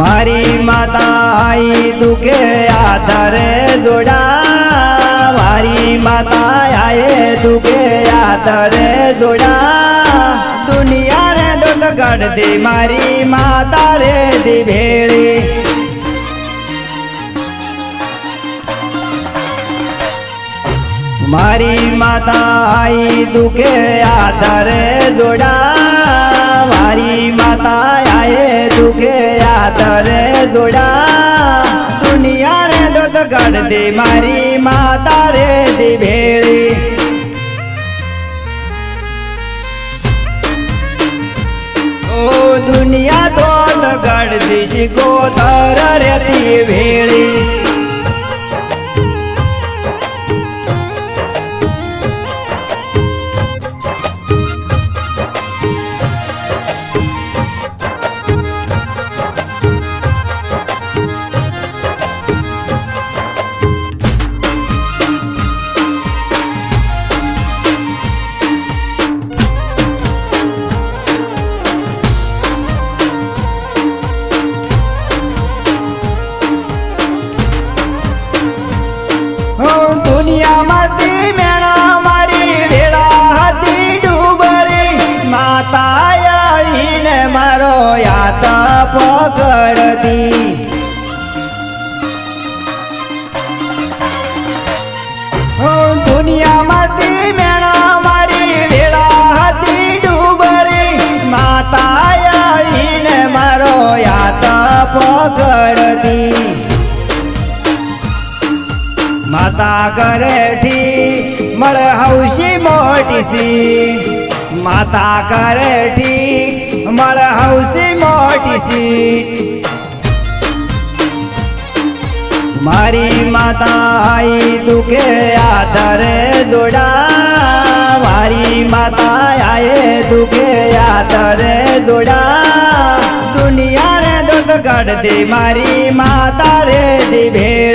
મારી માતા આઈ દુખે આધારે જોડા મારી માતા આયે દુખે આધારે જોડા દુનિયા રે દુઃખ ગઢતી મારી માતા રે દી ભેળી. મારી માતા આઈ દુખે આધારે જોડા મારી માતા આયે દુખે જોડા. દુનિયા રે દોત દે મારી માતા રે દી ભેળી. ઓ દુનિયા તો ગઢદી શીખો તર રેતી ભેળી. માતા કરેઠી મળે હૌશી મોટીસી. માતા કરેઠી મળે હૌશી મોટીસી. મારી માતા આઈ દુખે આધારે જોડા મારી માતા આયે દુખે આધારે જોડા દુનિયા રે દુઃખ કાઢ દે મારી માતા રે દી ભેળી.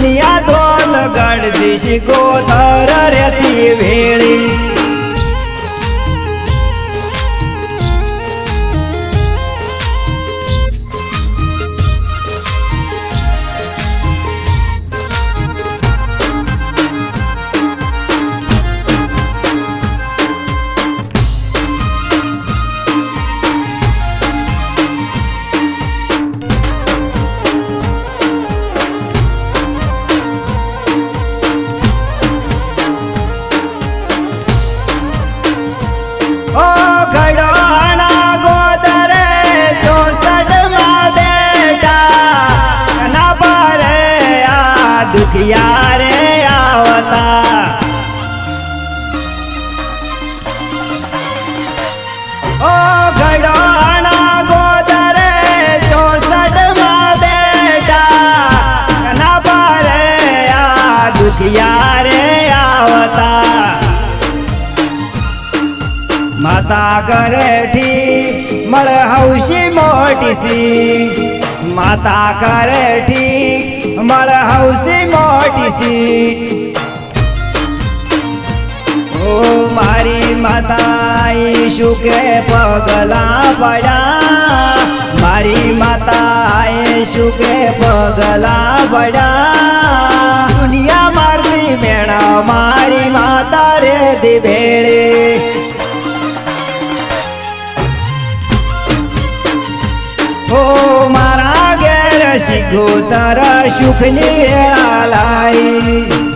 દુનિયા ધોલ ગણ દિશ ગોધર રેતી ભેળી કરેઠી મળ હૌશી મોટીસી. માતા કરેઠી મળ હૌશી મોટીસી. ઓ મારી માતા ઈશુ કે પગલા પડ્યા મારી માતા ઈશુ કે પગલા પડ્યા શીખો તારા સુખની વેળા લાઈ